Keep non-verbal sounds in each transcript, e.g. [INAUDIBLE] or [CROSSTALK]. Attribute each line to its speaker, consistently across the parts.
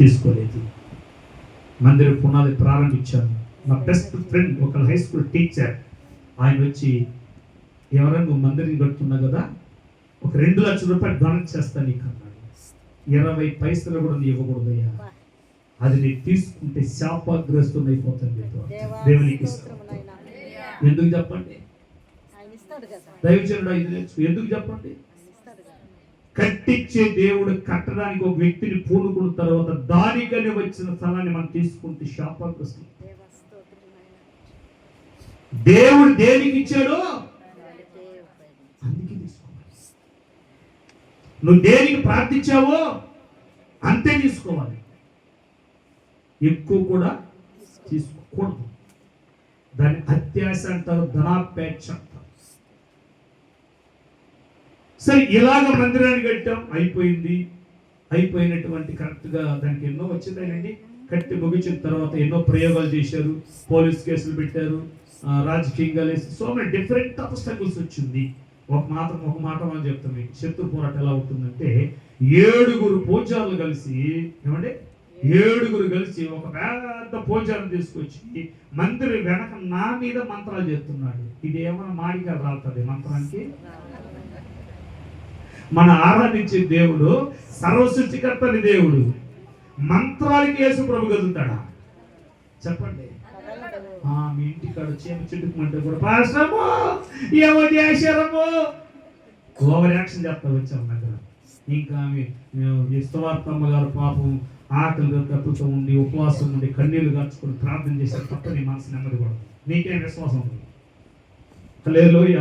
Speaker 1: తీసుకోలేదు. మందిర పునాది ప్రారంభించాను నా బెస్ట్ ఫ్రెండ్ ఒక హై స్కూల్ టీచర్ ఆయన వచ్చి ఎవరైనా నువ్వు మందిరం కడుతున్నావు కదా? ఒక రెండు లక్షల రూపాయలు డొనేట్ చేస్తాను నీకు అన్నాడు. ఇరవై పైసలు కూడా నీ ఇవ్వకూడదయ్యా. అది నేను తీసుకుంటే శాపగ్రస్తుని అయిపోతుంది దేవునికి. ఎందుకు చెప్పండి? దైవజనుడు ఇది తెలుసు ఎందుకు చెప్పండి? కట్టించే దేవుడు కట్టడానికి ఒక వ్యక్తిని పూనుకున్న తర్వాత దానికనే వచ్చిన స్థలాన్ని మనం తీసుకుంటే శాపగ్రస్తులు దేవుడు దేనికి ఇచ్చాడో? అందుకే తీసుకోవాలి. నువ్వు దేనికి ప్రార్థించావో అంతే తీసుకోవాలి. ఎక్కువ కూడా తీసుకోకూడదు. దాని అత్యాశ అంటారు ధనాపేక్ష. సరే ఇలాగ మందిరాన్ని కట్టాం. అయిపోయింది. అయిపోయినటువంటి కరెక్ట్గా దానికి ఎన్నో వచ్చిందేనండి కట్టి ముగించిన తర్వాత ఎన్నో ప్రయోగాలు చేశారు. పోలీస్ కేసులు పెట్టారు. రాజకీయంగా లేసి సో మెనీ డిఫరెంట్ అబ్స్టకల్స్ వచ్చింది. ఒక మాత్రం ఒక మాట మనం చెప్తాం మీకు. శత్రు పోరాటం ఎలా ఉంటుందంటే ఏడుగురు పూజారులు కలిసి ఏమండి? ఏడుగురు కలిసి ఒక పెద్ద పూజారం తీసుకొచ్చి మంత్రి వెనక నా మీద మంత్రాలు చేస్తున్నాడు. ఇది ఏమైనా మాడిగా రాలుతుంది మంత్రానికి? మన ఆరాధించే దేవుడు సర్వసృష్టికర్తని దేవుడు. మంత్రాలకి యేసు ప్రభు కదులుతాడా చెప్పండి. మీ ఇంటికాడ చీమ చిట్టుకుమంటే కూడా పాశ్రము ఏమో చేశారము ఓవర్ యాక్షన్ చేస్తా వచ్చాం దగ్గర. ఇంకా ఆమె గారు పాపం ఆకలి తప్పుతూ ఉండి ఉపవాసం ఉండి కన్నీళ్ళు కార్చుకొని ప్రార్థన చేస్తే తప్ప నీ మనసు నెమ్మది కూడా నీకేం విశ్వాసం ఉంది? హల్లెలూయ.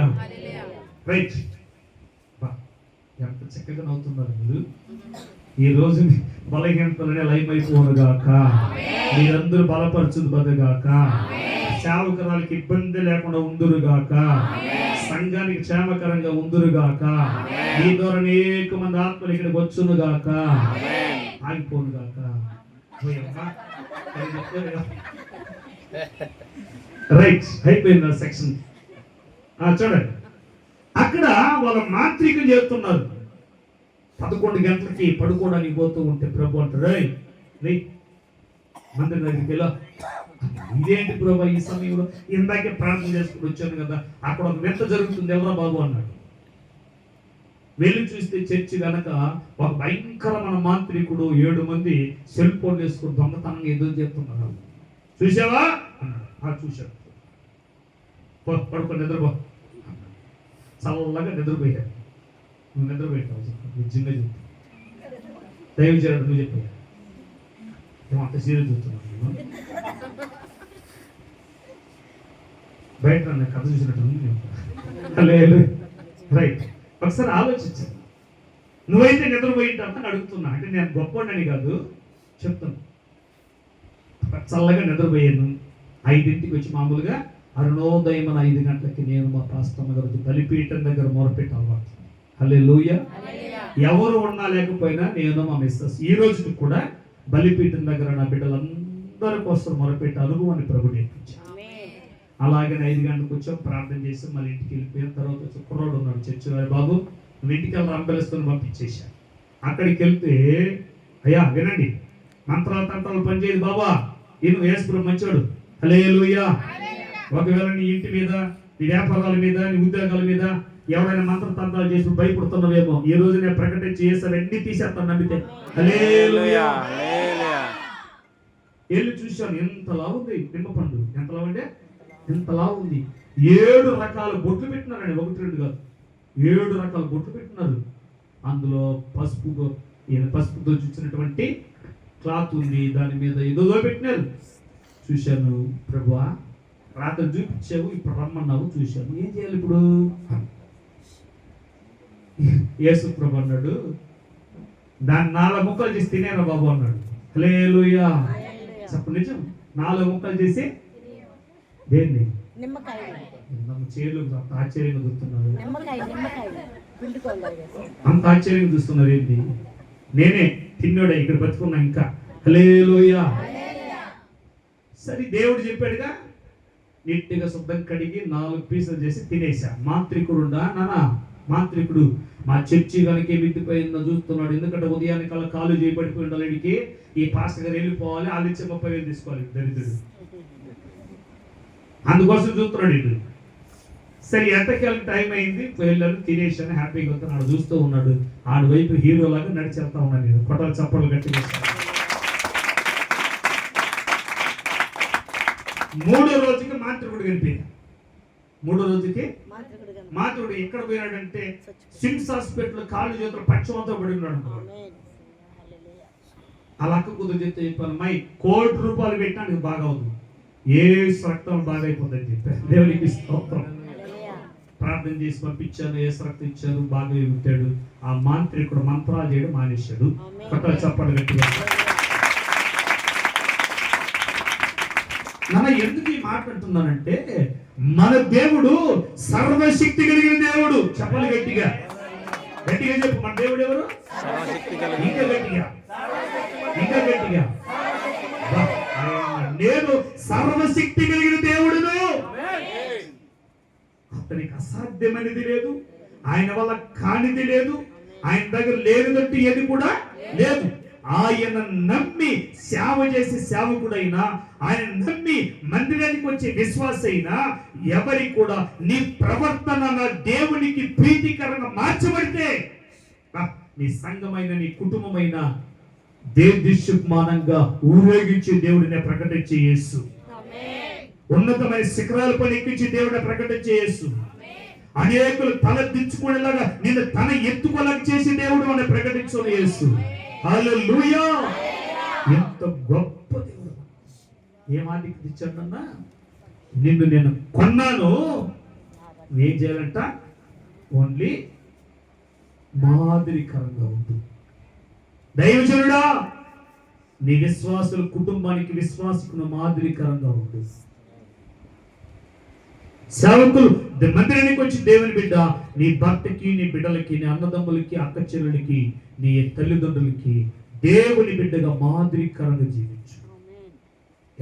Speaker 1: రైట్ ఎంత చక్కగా నవ్వుతున్నారు మీరు ఈ రోజు బలహీనతలనే లైవ్ అయిపోను గాక మీరందరూ బలపరచుదు బదుగాక సేవకరాలకి ఇబ్బంది లేకుండా ఉందురు గాక సంఘానికి క్షేమకరంగా ఉందురు గాక ఈ ద్వారా అనేక మంది ఆత్మలు ఇక్కడికి వచ్చును గాక ఆగిపోను గాక [LAUGHS] రైట్ అయిపోయింది సెక్షన్. చూడండి. అక్కడ వాళ్ళ మాంత్రికం చేస్తున్నారు. పదకొండు గంటలకి పడుకోవడానికి పోతూ ఉంటే ప్రభు అంటారు రే మందిరం దగ్గరికి వెళ్ళా. ఇదేంటి ప్రభు ఈ సమయంలో? ఇందాకే ప్రార్థన చేసుకుని వచ్చాను కదా అక్కడ ఒక వింత జరుగుతుంది. ఎవరా బాబు? అన్నాడు. వెళ్ళి చూస్తే చర్చి కనుక ఒక భయంకరమైన మాంత్రికుడు ఏడు మంది సెల్ ఫోన్ వేసుకుని దొంగతనంగా ఎదురు చేస్తున్నారు చూసావా అన్నాడు. చూశాను పో, పడుకో నిద్రపో. చల్లగా నిద్రపోయారు. నువ్వు నిద్రపోయావు నిజంగా చెప్పు. దైవజనుడు నువ్వు చెప్పావు ఏమో అంత సీరియస్ చూస్తున్నాను బయట నన్ను కథ చూసినట్టు ఉంది లేదు రైట్. ఒకసారి ఆలోచించాను నువ్వైతే నిద్రపోయింటావు అని అడుగుతున్నా. అంటే నేను గొప్పని కాదు. చెప్తాను చల్లగా నిద్రపోయాను. ఐదింటికి వచ్చి మామూలుగా అరుణోదయం ఐదు గంటలకి నేను మా పాస్తమ్మ గారికి బలిపీఠం దగ్గర మొరపెట్టి అలవాటు. హలే ఎవరు ఉన్నా లేకపోయినా నేను మా మిస్సెస్. ఈ రోజుకి కూడా బలిపీఠం దగ్గర నా బిడ్డలందరి కోసం మొరపెట్టి అనుభవాన్ని ప్రభు నేర్పించాను. అలాగే ఐదు గంటలకు వచ్చాం ప్రార్థన చేసాం మళ్ళీ ఇంటికి వెళ్ళిపోయిన తర్వాత వచ్చి కుర్రోడు ఉన్నాడు చర్చి వారి బాబు. నువ్వు ఇంటికి వెళ్ళి రంబెలుసుకొని పంపించేశాను అక్కడికి వెళ్తే అయ్యా వినండి. మంత్రాల తంత్రాలు పనిచేయదు బాబా. ఈయన వేసుకున్న మంచోడు. హలేలుయ్యా ఒకవేళ నీ ఇంటి మీద నీ వ్యాపారాల మీద నీ ఉద్యోగాల మీద ఎవరైనా మంత్ర తంత్రాలు చేసి భయపడుతున్నావేమో ఈ రోజు నేను ప్రకటించి చేస్తాను అన్ని తీసేస్తాను నమ్మితే. వెళ్ళి చూశాను ఎంతలా ఉంది నిమ్మపండు ఎంతలా ఉండే ఎంతలా ఉంది. ఏడు రకాల బొట్లు పెట్టినారండి ఒకటి రెండు కాదు. ఏడు రకాల బొట్లు పెట్టినారు. అందులో పసుపు ఈయన పసుపుతో చూసినటువంటి క్లాత్ ఉంది దాని మీద ఏదో పెట్టినారు. చూశాను ప్రభువా రాత్రి చూపించావు ఇప్పుడు రమ్మన్నావు చూశాను ఏం చేయాలి ఇప్పుడు? యేసు ప్రభు అన్నాడు దాన్ని నాలుగు ముక్కలు చేసి తినేరా బాబు అన్నాడు. హల్లెలూయా. చెప్పు నిజం? నాలుగు ముక్కలు చేసి దేన్ని? అంత ఆశ్చర్యంగా చూస్తున్నారు. అంత ఆశ్చర్యంగా చూస్తున్నారు ఏంటి? నేనే తిన్నోడే ఇక్కడ బతుకున్నా ఇంకా. హలేలోయా సరే దేవుడు చెప్పాడుగా నీట్గా శుద్ధం కడిగి నాలుగు పీసులు చేసి తినేసా మాంత్రికుడు నానా మాంత్రికుడు. మా చర్చి కనుక మిద్దిపోయిందో చూస్తున్నాడు. ఎందుకంటే ఉదయానికి అలా కాలు చేయబడిపోయి ఉండాలికి ఈ పాస్టర్ గారు వెళ్ళిపోవాలి వాళ్ళు ఇచ్చే ముప్పై వేలు తీసుకోవాలి దరిద్రుడు. అందుకోసం చూస్తున్నాడు ఇటు సరే ఎంతకాలం టైం అయింది? వెళ్ళాను తినేసాను హ్యాపీగా వస్తాను చూస్తూ ఉన్నాడు. ఆడి వైపు హీరో లాగా ఉన్నాడు వెళ్తా నేను కొట్టాలు చప్పలు మూడో రోజుకి మాంత్రికుడు కనిపింది మూడో రోజుకి.
Speaker 2: మాంత్రికుడు
Speaker 1: ఎక్కడ
Speaker 2: చచ్చిపోయాడు.
Speaker 1: సిమ్స్ హాస్పిటల్ కాళ్ళు చేతులు పక్షవంతో పడి ఉన్నాడు. అలా కుదురు చెప్తే చెప్పాను మై కోటి రూపాయలు పెట్టినా నీకు బాగా అవుతుంది ఏ రక్తం బాగా అయిపోతుందని చెప్పాను దేవునికి స్తోత్రం. ప్రార్థన చేసి పంపించాను ఏ రక్తం ఇచ్చారు బాగా ఎగుతాడు ఆ మాంత్రికుడు మంత్రాలు చేయడం మానేశాడు. కొత్త చప్పలు గట్టిగా నాన్న ఎందుకు ఈ మాట అంటున్నానంటే మన దేవుడు సర్వశక్తి కలిగిన దేవుడు. చెప్పలు గట్టిగా. గట్టిగా చెప్పు మన దేవుడు ఎవరు? ఇంకా గట్టిగా. ఇంకా గట్టిగా. నేను సర్వశక్తి కలిగిన దేవుడును. అతనికి అసాధ్యమైనది లేదు. ఆయన వల్ల కానిది లేదు. ఆయన దగ్గర లేనిదంటూ ఏది కూడా లేదు. ఆయన నమ్మి సేవ చేసే సేవకుడైనా ఆయన నమ్మి మందిరానికి వచ్చే విశ్వాస అయినా ఎవరి కూడా నీ ప్రవర్తన దేవునికి ప్రీతికరంగా మార్చబడితే నీ సంఘమైన నీ కుటుంబమైన దేశమానంగా ఊరేగించే దేవుడిని
Speaker 2: ఆమేన్.
Speaker 1: ఉన్నతమైన శిఖరాలపై ఎక్కించి దేవుడు ప్రకటించే యేసు. అనేకులు తల దించుకునేలాగా నిన్ను తన ఎత్తుకోలాగా చేసి దేవుడు అని హల్లెలూయా ఎంత గొప్ప దేవుడు. ఏ మాటకి తెచ్చాడన్నా నిన్ను? నేను కొన్నాను. ఏం చేయాలంట? ఓన్లీ మాదిరికరంగా ఉంది దైవజనుడా నీ విశ్వాసుల కుటుంబానికి విశ్వాసకును మాదిరికరంగా ఉంది సేవకులు మందిరానికి వచ్చి దేవుని బిడ్డ నీ భర్తకి నీ బిడ్డలకి నీ అన్నదమ్ములకి అక్క చెల్లెలకి నీ తల్లిదండ్రులకి దేవుని బిడ్డగా మాదిరికరంగా జీవించు.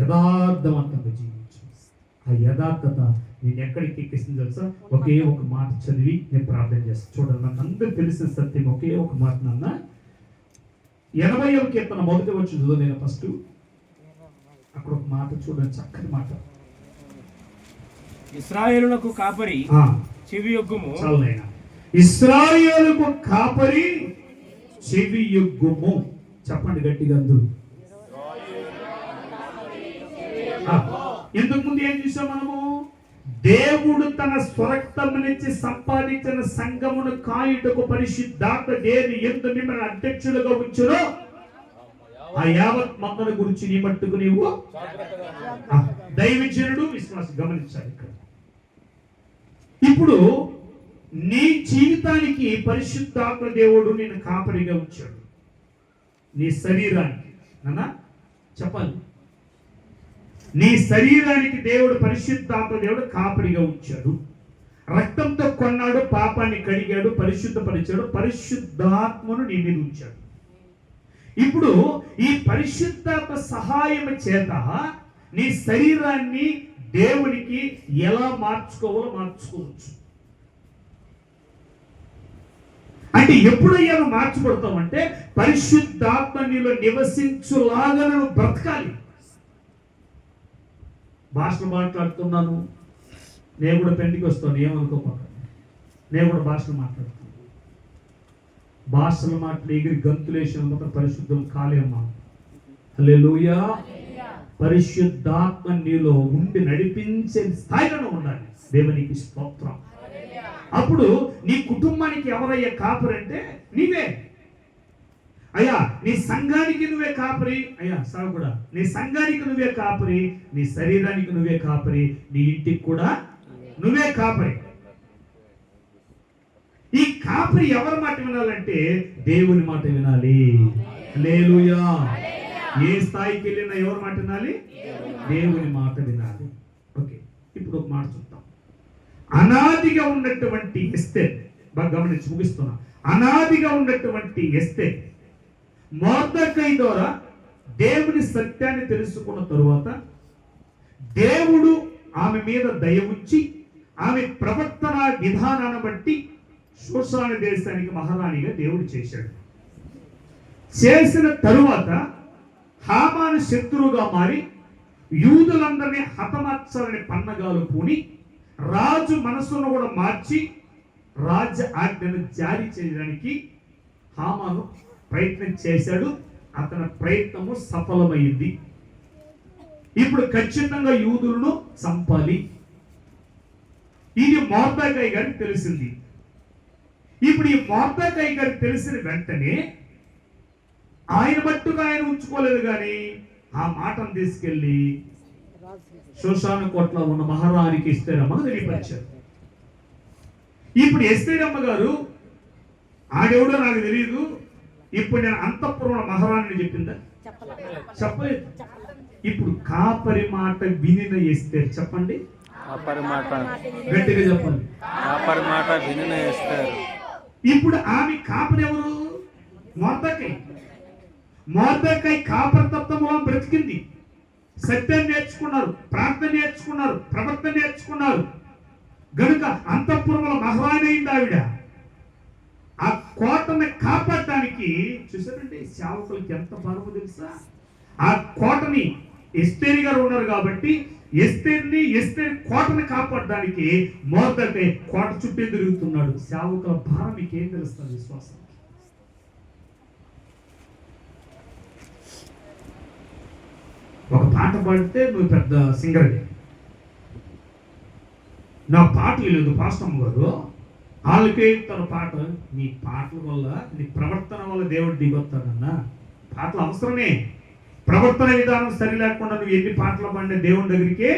Speaker 1: యథార్థవంతంగా జీవించు. ఆ యథార్థత నేను ఎక్కడికి ఎక్కిస్తుంది తెలుసా? ఒకే ఒక మాట చదివి నేను ప్రార్థన చేస్తాను చూడండి నాకు అందరూ తెలిసిన సత్యం ఒకే ఒక మాట నాన్న. ఎనభై కీర్తన మొదటి వచ్చిందో నేను ఫస్ట్ అక్కడ ఒక మాట చూడండి చక్కని మాట.
Speaker 3: ఇస్రాయేలునకు కాపరి చెవి యొగ్గుము.
Speaker 1: ఇస్రాయేలుకు కాపరి చెవి యొగ్గుము. చెప్పండి గట్టిగా అందరూ. ఆ, ఇంతకు ముందు ఏం చూసాం మనము? దేవుడు తన స్వరక్తమునిచ్చి సంపాదించిన సంఘమును కాయుటకు పరిశుద్ధాత్మ దేని ఎందు మిమ్మల్ని అధ్యక్షులుగా ఉంచును ఆ యావత్ మందల గురించి నీ మట్టుకు నీవు దైవజనుడు విశ్వాసం గమనించాలి ఇక్కడ. ఇప్పుడు నీ జీవితానికి పరిశుద్ధాత్మ దేవుడు నేను కాపరిగా ఉంచాడు. నీ శరీరానికి. నాన్న చెప్పాలి. నీ శరీరానికి దేవుడు పరిశుద్ధాత్మ దేవుడు కాపరిగా ఉంచాడు. రక్తంతో కొన్నాడు పాపాన్ని కడిగాడు పరిశుద్ధపరిచాడు పరిశుద్ధాత్మను నీ మీద ఉంచాడు. ఇప్పుడు ఈ పరిశుద్ధాత్మ సహాయం చేత నీ శరీరాన్ని దేవునికి ఎలా మార్చుకోవాలో మార్చుకోవచ్చు. అంటే ఎప్పుడయ్యా నువ్వు మార్చబడతావంటే పరిశుద్ధాత్మ నీలో నివసించులాగా నువ్వు బ్రతకాలి. భాషలు మాట్లాడుతున్నాను. నేను కూడా పెండికి వస్తాను ఏమనుకోకుండా నేను కూడా భాషలు మాట్లాడుతాను. భాషలు మాట్లాడి ఎగిరి గంతులేసిన మాత్రం పరిశుద్ధం కాలేమ్మా హల్లెలూయా. పరిశుద్ధాత్మ నీలో ఉండి నడిపించే స్థాయిలో ఉండాలి. దేవునికి స్తోత్రం. అప్పుడు నీ కుటుంబానికి ఎవరయ్యే కాపరంటే నీవే. అయ్యా నీ సంఘానికి నువ్వే కాపరి. అయ్యా సాగు కూడా నీ సంఘానికి నువ్వే కాపరి నీ శరీరానికి నువ్వే కాపరి నీ ఇంటికి కూడా నువ్వే కాపరి. ఈ కాపరి ఎవరి మాట వినాలంటే దేవుని మాట వినాలి. లేలుయా ఏ స్థాయికి వెళ్ళినా ఎవరి మాట వినాలి? దేవుని మాట వినాలి. ఓకే ఇప్పుడు ఒక మాట చూద్దాం. అనాదిగా ఉన్నటువంటి ఎస్తే బాగా గమనించి ముగిస్తున్నా. అనాదిగా ఉన్నటువంటి ఎస్తే మోర్దకై ద్వారా దేవుని సత్యాన్ని తెలుసుకున్న తరువాత దేవుడు ఆమె మీద దయ ఉంచి ఆమె ప్రవర్తన విధానాన్ని బట్టి శోషాన దేశానికి మహారాణిగా దేవుడు చేశాడు. చేసిన తరువాత హామాను శత్రువుగా మారి యూదులందరినీ హతమార్చాలని పన్నగాలు పూని రాజు మనసును కూడా మార్చి రాజ్య ఆజ్ఞను జారీ చేయడానికి హామాను ప్రయత్నం చేశాడు. అతని ప్రయత్నము సఫలమైంది. ఇప్పుడు ఖచ్చితంగా యూదులను చంపాలి. ఇది మోర్దాకాయ్ గారికి తెలిసింది. ఇప్పుడు ఈ మోర్దాకాయ్ గారికి తెలిసిన వెంటనే ఆయన మట్టుగా ఆయన ఉంచుకోలేదు కానీ ఆ మాటను తీసుకెళ్ళి
Speaker 2: రాజు
Speaker 1: శోషాన కోట్ల ఉన్న మహారాణికి ఇస్తేరమ్మకు తెలియపరిచారు. ఇప్పుడు ఎస్తేరమ్మ గారు ఆడెవడో నాకు తెలియదు ఇప్పుడు నేను అంతఃపురంలో మహారాణిని చెప్పిందా?
Speaker 2: చెప్పలేదు.
Speaker 1: ఇప్పుడు కాపరి మాట వినిన ఎస్తేరు చెప్పండి.
Speaker 4: కాపరి మాట
Speaker 1: గట్టిగా చెప్పండి.
Speaker 4: కాపరి మాట వినిన వేస్తారు
Speaker 1: ఇప్పుడు ఆమె కాపరి ఎవరు? మోర్దకై. మోర్దకై కాపరి తత్వంలో బ్రతికింది. సత్యం నేర్చుకున్నారు ప్రార్థన నేర్చుకున్నారు ప్రవర్తన నేర్చుకున్నారు. గనుక అంతఃపురముల మహారాణి ఆవిడ. ఆ కోటని కాపాడటానికి చూసారంటే సేవకులకి ఎంత బలము తెలుసా? ఆ కోటని ఎస్తేరి గారు ఉన్నారు కాబట్టి ఎస్తేరిని ఎస్తేరి కోటని కాపాడడానికి మోర్దకై కోట చుట్టే తిరుగుతున్నాడు. సేవకుల భారం మీకేం తెలుస్తుంది విశ్వాసం? ఒక పాట పాడితే నువ్వు పెద్ద సింగర్ నా పాట లేదు పాస్టమ్మ గారు వాళ్ళకే తన పాట నీ పాటల వల్ల నీ ప్రవర్తన వల్ల దేవుడు దిగొస్తాడన్నా. పాటలు అవసరమే. ప్రవర్తన విధానం సరి లేకుండా నువ్వు ఎన్ని పాటలు పాడిన దేవుని దగ్గరికి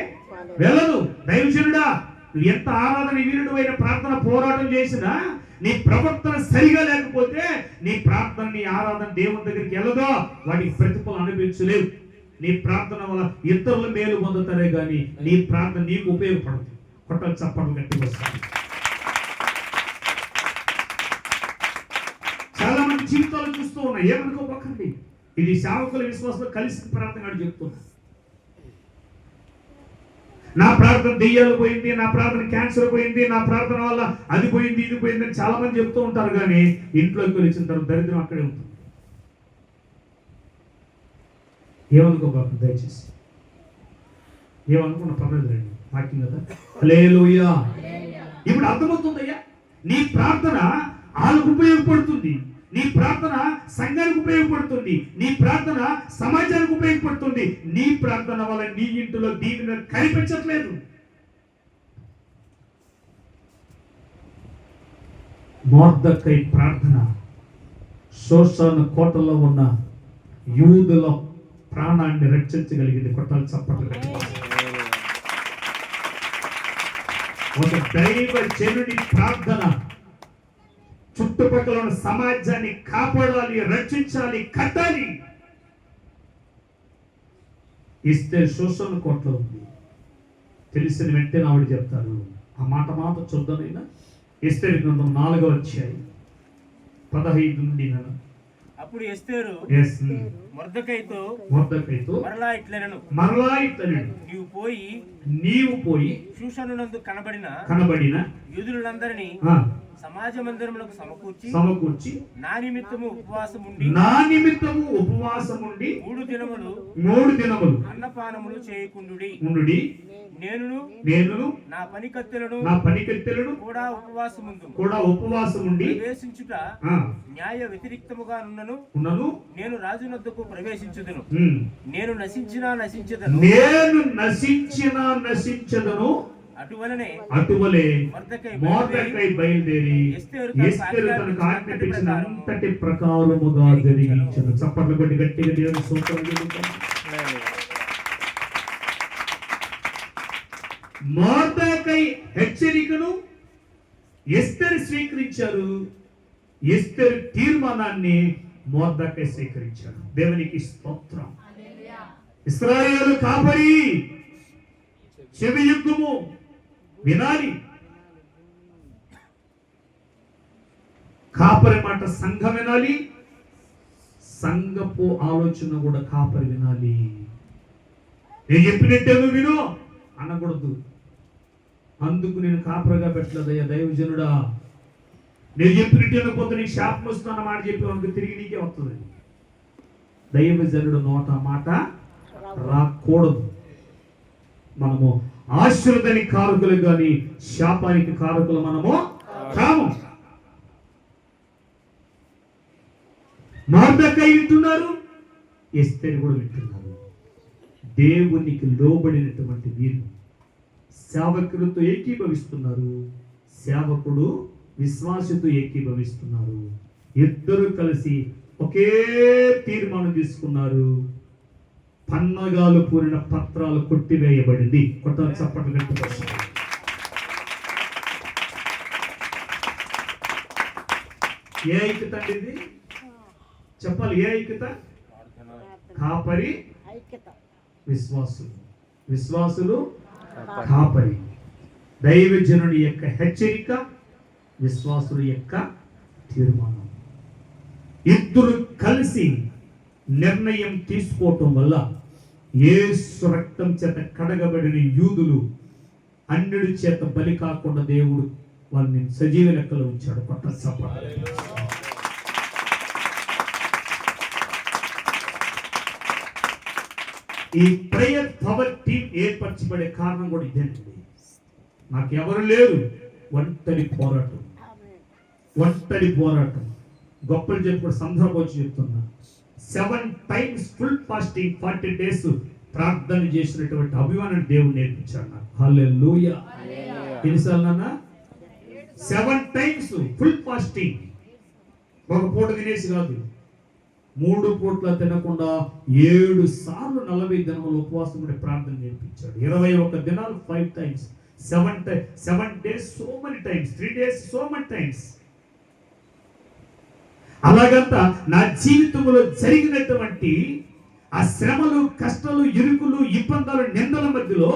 Speaker 1: వెళ్ళదు. దైవజనుడా నువ్వు ఎంత ఆరాధన వీరుడు అయిన ప్రార్థన పోరాటం చేసినా నీ ప్రవర్తన సరిగా లేకపోతే నీ ప్రార్థన నీ ఆరాధన దేవుని దగ్గరికి వెళ్ళదో. వాటికి ప్రతిఫలం అనిపించలేవు నీ ప్రార్థన వల్ల ఇతరులు మేలు పొందుతారే కానీ నీ ప్రార్థన నీకు ఉపయోగపడుతుంది కొట్టలు చప్పట్లు గట్టిగా వస్తాయి. చాలా మంది జీవితాలు చూస్తూ ఉన్నాయి. ఏమనుకోబోకండి ఇది సేవకుల విశ్వాసంలో కలిసి ప్రార్థన అని చెప్తున్నా. నా ప్రార్థన దెయ్యాలు పోయింది నా ప్రార్థన క్యాన్సర్ పోయింది నా ప్రార్థన వల్ల అది పోయింది ఇది పోయింది అని చాలా మంది చెప్తూ ఉంటారు కానీ ఇంట్లోకి వచ్చిన తర్వాత దరిద్రం అక్కడే ఉంటుంది. ఏమనుకోబాకు దయచేసి. ఏమనుకున్న పర్లేదు రండి వాక్యం కదా? లేలుయా ఇప్పుడు అర్థమవుతుందయ్యా నీ ప్రార్థన వాళ్ళకు ఉపయోగపడుతుంది. నీ ప్రార్థన సంఘానికి ఉపయోగపడుతుంది. నీ ప్రార్థన సమాజానికి ఉపయోగపడుతుంది. నీ ప్రార్థన వల్ల నీ ఇంటిలో దీవెన కనిపించట్లేదు. మోర్దకై ప్రార్థన శోషణ కోటలో ఉన్న యూదుల ప్రాణాన్ని రక్షించగలిగింది కొట్టాలి చప్పట్లు. ఒక దైవ జనుడి ప్రార్థన చుట్టుపక్కల ఉన్న సమాజాన్ని కాపాడాలి రక్షించాలి కట్టాలి. ఇస్తే శోషణ కోట్లో ఉంది. తెలిసిన వెంటనే ఆవిడ చెప్తారు. ఆ మాట మాట చూద్దానైనా ఇస్తే గ్రంథం నాలుగో వచ్చాయి పదహైదు నుండి నేను
Speaker 3: అప్పుడు ఎస్తేరు
Speaker 1: ఎస్
Speaker 3: మొర్దకైతో
Speaker 1: మొద్దకైతో
Speaker 3: మరలా ఇట్లనను.
Speaker 1: మరలా ఇతను
Speaker 3: నీవు పోయి
Speaker 1: నీవు పోయి
Speaker 3: శూషణునందు కనబడిన
Speaker 1: కనబడిన
Speaker 3: యూదులందరినీ సమాజ మందిరములకు సమకూర్చి
Speaker 1: సమకూర్చి
Speaker 3: నా నిమిత్తము ఉపవాసం ఉండి
Speaker 1: నా నిమిత్తము ఉపవాసం ఉండి
Speaker 3: మూడు దినములు
Speaker 1: మూడు దినములు
Speaker 3: అన్నపానములు చేయకుండుడి.
Speaker 1: ఉండుడి.
Speaker 3: నేనును
Speaker 1: నేను
Speaker 3: నా పనికత్తెలను
Speaker 1: నా పనికెత్తెలను
Speaker 3: కూడా ఉపవాసముందు
Speaker 1: కూడా ఉపవాసం ఉండి
Speaker 3: ప్రవేశించుట న్యాయ వ్యతిరిక్తముగా నున్నను
Speaker 1: ఉన్నను.
Speaker 3: నేను రాజునొద్దకు ప్రవేశించుదును. నేను నశించినా నశించదను.
Speaker 1: నేను నశించిన నశించదను. అటువలే
Speaker 3: మొర్దెకై
Speaker 1: బయలుదేరి
Speaker 3: ఎస్తేరు తనకు
Speaker 1: ఆజ్ఞాపించిన అంతటి ప్రకారముగా జరిగించను. చప్పట్లు కొట్టి గట్టిగా దేవుని సూత్రం మోర్దకై హెచ్చరికను ఎస్తేరు స్వీకరించారు. ఎస్తేరు తీర్మానాన్ని మోర్దకై స్వీకరించారు. దేవునికి స్తోత్రం. ఇస్రాయేలు కాపరి చెవి యుద్ధము వినాలి. కాపరి మాట సంఘం వినాలి. సంఘపు ఆలోచన కూడా కాపరి వినాలి. నేను చెప్పినట్టే నువ్వు విను. అనకూడదు. అందుకు నేను కాపరిగా పెట్టలేదయ్యా దైవజనుడా. నేను చెప్పినట్టు వినకపోతే నీకు శాపం వస్తున్న మాట చెప్పి వానికి తిరిగి నీకే వస్తుంది. దైవజనుడు నోట మాట రాకూడదు. మనము ఆశ్రదని కారకులు కానీ శాపానికి కారకులు మనము కాము. మార్దకై వింటున్నారు ఎస్తేని కూడా వింటున్నారు. దేవునికి లోబడినటువంటి వీరు సేవకులతో ఏకీభవిస్తున్నారు. సేవకుడు విశ్వాసతో ఏకీభవిస్తున్నారు. ఇద్దరు కలిసి ఒకే తీర్మానం తీసుకున్నారు. పన్నగాలు పూరిన పత్రాలు కొట్టివేయబడింది. కొట్ట చప్పట్లు గట్టిపరుస్తారు ఏ ఐక్యత అండి ఇది? చెప్పాలి ఏ ఐక్యత? కాపరి
Speaker 2: ఐక్యత
Speaker 1: విశ్వాసులు. విశ్వాసులు కాపరి. దైవజనుడి యొక్క హెచ్చరిక విశ్వాసుల యొక్క తీర్మానం. ఇద్దరు కలిసి నిర్ణయం తీసుకోవటం వల్ల యేసు రక్తం చేత కడగబడిన యూదులు అన్నిడి చేత బలి కాకుండా దేవుడు వాళ్ళని సజీవ లెక్కలో ఉంచాడు చప్పట్లు. ఈ ప్రేయర్ పవర్ టీం ఏర్పరచబడే కారణం కూడా ఇదేనండి నాకు ఎవరు లేరు ఒంటరి పోరాటం. ఒంటరి పోరాటం గొప్పలు చెప్పుకో సందర్భం వచ్చి చెప్తున్నా seven times full fasting forty days ప్రార్థన చేసినటువంటి అభిమానం దేవుడు నేర్పించాడు నాకు. హల్లెలూయా. ఎన్నిసార్లు నాన్న? సెవెన్ టైమ్స్ ఫుల్ ఫాస్టింగ్ ఒక పూట తినేసి కాదు. మూడు పూట్ల తినకుండా ఏడు సార్లు నలభై దినములు ఉపవాసం ఉండే ప్రార్థన నేర్పించాడు. ఇరవై ఒక దినాలు five times seven seven days so many times three days so many times అలాగంత నా జీవితంలో జరిగినటువంటి ఆ శ్రమలు కష్టాలు ఇరుకులు ఇబ్బందులు నిందల మధ్యలో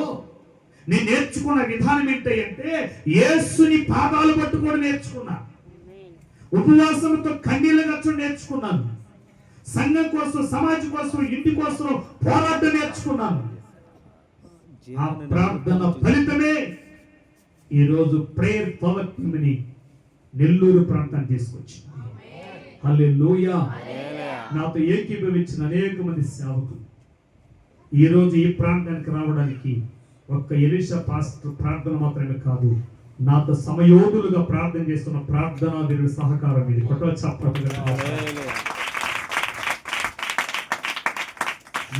Speaker 1: నేను నేర్చుకున్న విధానం ఏంటంటే యేసుని పాదాలు పట్టుకొని నేర్చుకున్నా. ఉపవాసంతో కన్నీళ్ళ గచ్చు నేర్చుకున్నాను. సంఘం కోసం సమాజం కోసం ఇంటి కోసం పోరాటం నేర్చుకున్నాను. ఆ ప్రార్థన ఫలితమే ఈరోజు ప్రేయర్ పవర్ టీమ్ని నెల్లూరు ప్రాంతాన్ని తీసుకొచ్చింది హల్లెలూయా. నాతో ఏకీభవించిన అనేక మంది సేవకులు. ఈరోజు ఈ ప్రాంతానికి రావడానికి ఒక్క ఎలిషా పాస్టర్ ప్రార్థన మాత్రమే కాదు నాతో సమయోధులుగా ప్రార్థన చేస్తున్న ప్రార్థనా వీరుడి సహకారం ఇది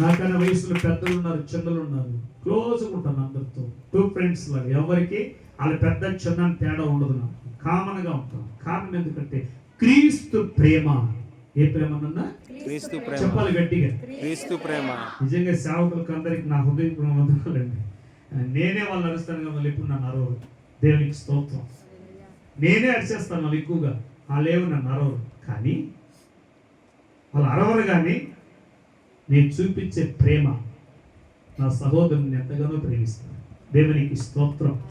Speaker 1: నాకన్నా వయసులో పెద్దలు ఉన్నారు చిన్నలు ఉన్నారు. క్లోజ్ ఉంటాను అందరితో. టూ ఫ్రెండ్స్ లాగా. ఎవరికి వాళ్ళ పెద్ద చిన్న తేడా ఉండదు నాకు. కామన్గా ఉంటాం కారణం ఎందుకంటే క్రీస్తు ప్రేమ. ఏ ప్రేమ
Speaker 4: క్రీస్తు ప్రేమ.
Speaker 1: చెప్పాలి గట్టిగా.
Speaker 4: క్రీస్తు ప్రేమ.
Speaker 1: నిజంగా సేవకులకు అందరికి నా హృదయం వందనాలండి. నేనే వాళ్ళు అరుస్తాను వాళ్ళు ఎప్పుడు నన్ను అరవరు. దేవునికి స్తోత్రం. నేనే అరిచేస్తాను వాళ్ళు ఎక్కువగా. వాళ్ళేమో నన్ను అరవరు. కానీ వాళ్ళు అరవరు కానీ నేను చూపించే ప్రేమ నా సహోదరుని ఎంతగానో ప్రేమిస్తాను. దేవునికి స్తోత్రం.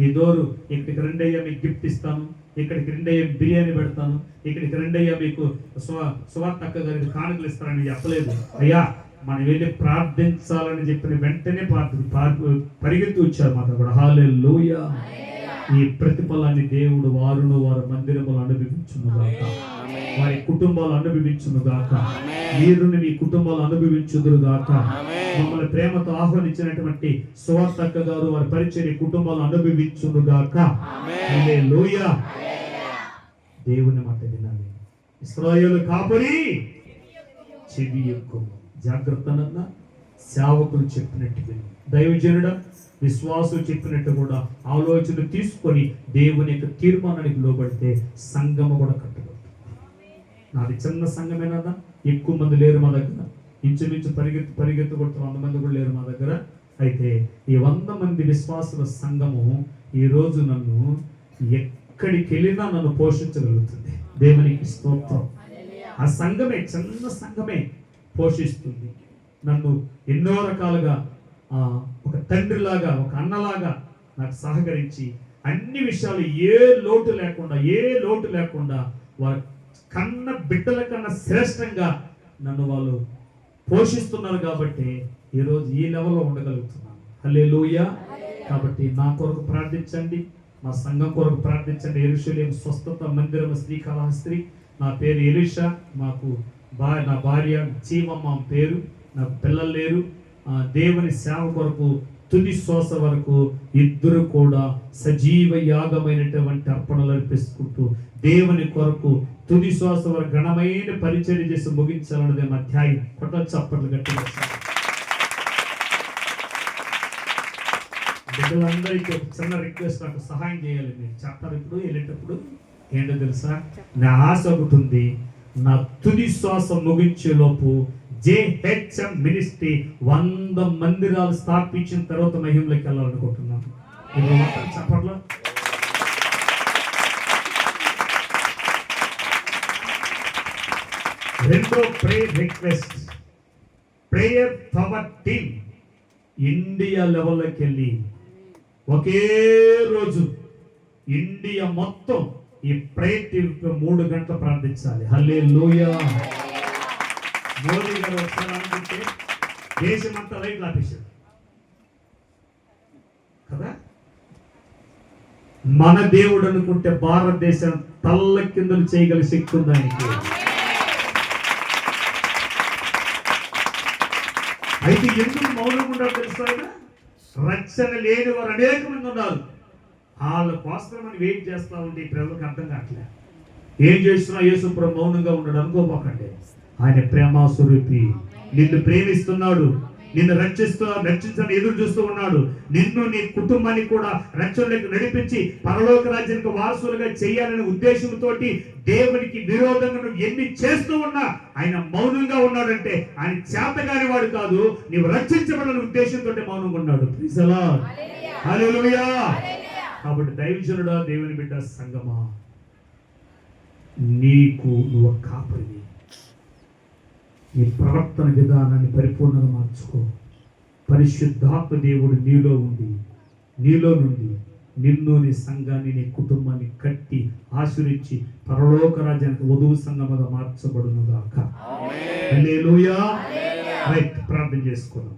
Speaker 1: ఈ డోరు ఇక్కడికి రెండయ్యా మీకు గిఫ్ట్ ఇస్తాను. ఇక్కడికి రెండయ్య బిర్యానీ పెడతాను. ఇక్కడికి రెండయ్య మీకు సువా సువార్త గారికి కానుకలు ఇస్తానని చెప్పలేదు. అయ్యా మనం వెళ్ళి ప్రార్థించాలని చెప్పిన వెంటనే ప్రార్థి పరిగెత్తి వచ్చారు మాత్రం కూడా. హాలే ఈ ప్రతిఫలాన్ని దేవుడు వారును వారి మందిరములు అనుభవించును గాక. వారి కుటుంబాలు అనుభవించును గాక. వీరుని మీ కుటుంబాలు అనుభవించుదురు గాక. మమ్మల్ని ప్రేమతో ఆహ్వానించినటువంటి సువార్తక్క గారు వారి పరిచయ కుటుంబాలు అనుభవించును గాక. దేవుని మాట వినాలి. ఇస్రాయేలు కాపరి. చెవి ఎక్కువ. జాగ్రత్త సేవకులు చెప్పినట్టు విను దైవజనుడ విశ్వాసం చెప్పినట్టు కూడా ఆలోచన తీసుకొని దేవుని యొక్క తీర్మానానికి లోబడితే సంఘము కూడా కట్టబడుతుంది. నాది చిన్న సంఘమేనా ఎక్కువ మంది లేరు మా దగ్గర. ఇంచుమించు పరిగెత్తి పరిగెత్తి కొడుతున్న వంద మంది కూడా లేరు మా దగ్గర. అయితే ఈ వంద మంది విశ్వాసుల సంఘము ఈ రోజు నన్ను ఎక్కడికి వెళ్ళినా నన్ను పోషించగలుగుతుంది. దేవునికి స్తోత్రం. ఆ సంఘమే చిన్న సంఘమే పోషిస్తుంది. నన్ను ఎన్నో రకాలుగా ఆ, ఒక తండ్రిలాగా ఒక అన్నలాగా నాకు సహకరించి అన్ని విషయాలు ఏ లోటు లేకుండా ఏ లోటు లేకుండా వారి కన్న బిడ్డల కన్నా శ్రేష్టంగా నన్ను వాళ్ళు పోషిస్తున్నారు కాబట్టి ఈరోజు ఈ లెవెల్లో ఉండగలుగుతున్నాను. హల్లే కాబట్టి నా కొరకు ప్రార్థించండి. మా సంఘం కొరకు ప్రార్థించండి. ఎరుషులేం స్వస్థత మందిరం శ్రీకాళహస్త్రి నా పేరు ఎలిషా. మాకు బా నా భార్య చీమమ్మ పేరు. నాకు పిల్లలు లేరు. దేవుని సేవ కొరకు తుది శ్వాస వరకు ఇద్దరు కూడా సజీవ యాగమైనటువంటి అర్పణలు అర్పిస్తుంటూ దేవుని కొరకు తుది శ్వాస వరకు ఘనమైన పరిచయం చేసి ముగించాలన్నదే మా ధ్యాయం. కొట్ట చప్పట్లు గట్టిగా బిడ్డలందరికీ ఒక చిన్న రిక్వెస్ట్ నాకు సహాయం చేయాలి. మీరు చెప్తారు ఇప్పుడు వెళ్ళేటప్పుడు. ఏంటో తెలుసా? నా ఆశ ఒకటి ఉంది. నా తుది శ్వాస ముగించే లోపు జేహెచ్ఎం మినిస్ట్రీ వంద మందిరాలు స్థాపించిన తర్వాత మహిమలోకి వెళ్ళాలనుకుంటున్నాను. ఇప్పుడు చెప్పట్లో? రెండో prayer request prayer power team India లెవెల్లోకి వెళ్ళి. ఒకే రోజు ఇండియా మొత్తం ఈ ప్రేయర్ మూడు గంటలు ప్రార్థించాలి. హల్లే మోదీ గారు వస్తారనుకుంటే దేశమంతా లైట్ ఆపేశారు. కదా? మన దేవుడు అనుకుంటే భారతదేశం తల్ల కిందలు చేయగల శక్తి ఉంది ఆయనకి అయితే ఎందుకు మౌనంగా ఉండవు తెలుసా రక్షణ లేని వారు అనేక మంది ఉన్నారు. వాళ్ళ కోసం మనం వెయిట్ చేస్తా ఉంటే ఈ ప్రజలకు అర్థం కావట్లేదు ఏం చేస్తున్నా యేసుప్రభు మౌనంగా ఉండడం అనుకోపోకండి. ఆయన ప్రేమ స్వరూపి. నిన్ను ప్రేమిస్తున్నాడు నిన్ను రక్షిస్తూ రక్షించని ఎదురు చూస్తూ ఉన్నాడు. నిన్ను నీ కుటుంబాన్ని కూడా రక్షణలోకి నడిపించి పరలోక రాజ్యానికి వారసులుగా చేయాలనే ఉద్దేశంతో దేవునికి విరోధంగా నువ్వు ఎన్ని చేస్తూ ఉన్నా ఆయన మౌనంగా ఉన్నాడంటే ఆయన చేతగాని వాడు కాదు నీవు రక్షించబడాలని ఉద్దేశంతో మౌనంగా ఉన్నాడు. కాబట్టి దైవజనుడా దేవుని బిడ్డ సంగమా నీకు నువ్వు కాపరివి. నీ ప్రవర్తన విధానాన్ని పరిపూర్ణంగా మార్చుకో. పరిశుద్ధాత్మ దేవుడు నీలో ఉండి నీలో నుండి నిన్ను నీ సంఘాన్ని నీ కుటుంబాన్ని కట్టి ఆశ్రయించి పరలోక రాజ్యానికి వధువు సంఘముగా మార్చబడును గాక హల్లెలూయా. రైట్ ప్రార్థన చేసుకుందాం.